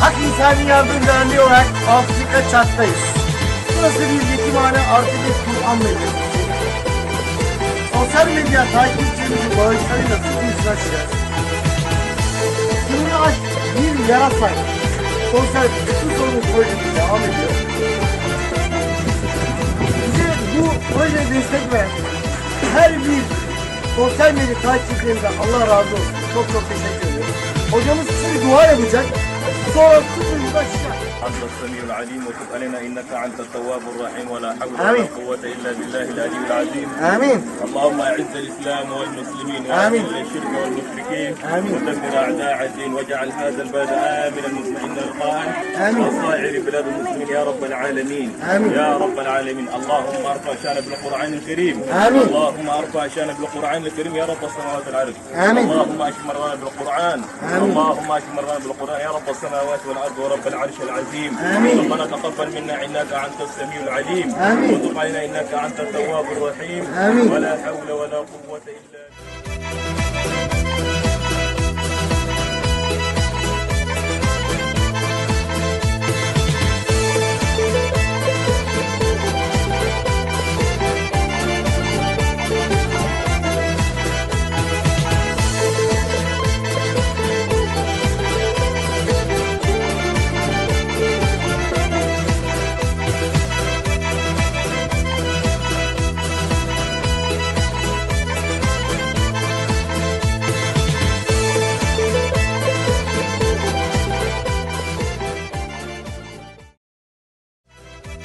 Hak İnsani Yardım Derneği olarak Afrika Çat'tayız. Burası bir yetimhane artı bir Kur'an medresesi. Sosyal medya takipçilerimizi bağışlarıyla açacağız. Sınırı aç bir yarasa. Sosyal bütün sorumlu projesi devam ediyor. Bize bu projeye destek veren her bir sosyal medya takipçilerimize Allah razı olsun. Çok çok teşekkür ediyorum. Hocamız şimdi dua yapacak. أنت السميع العليم وتب علينا إنك أنت التواب الرحيم ولا حول ولا آمين. قوة إلا بالله العلي العظيم Amin. اللهم أعز الإسلام والمسلمين آمين. الشرك والمشركين آمين. ودمر أعداء الدين واجعل هذا البلد آمنا مطمئنا وصائر بلاد المسلمين يا رب العالمين آمين. يا رب العالمين اللهم أرفع شانك بالقرآن الكريم آمين. اللهم أرفع شانك بالقرآن الكريم يا رب السماوات والأرض آمين. اللهم اشف مرضانا بالقرآن آمين. اللهم اشف مرضانا بالقرآن يا رب السماوات والأرض ورب العرش العظيم آمين. ربنا تقبل منا إنك أنت السميع العليم آمين. وتب علينا إنك أنت التواب الرحيم آمين. ولا حول ولا قوة إلا بالله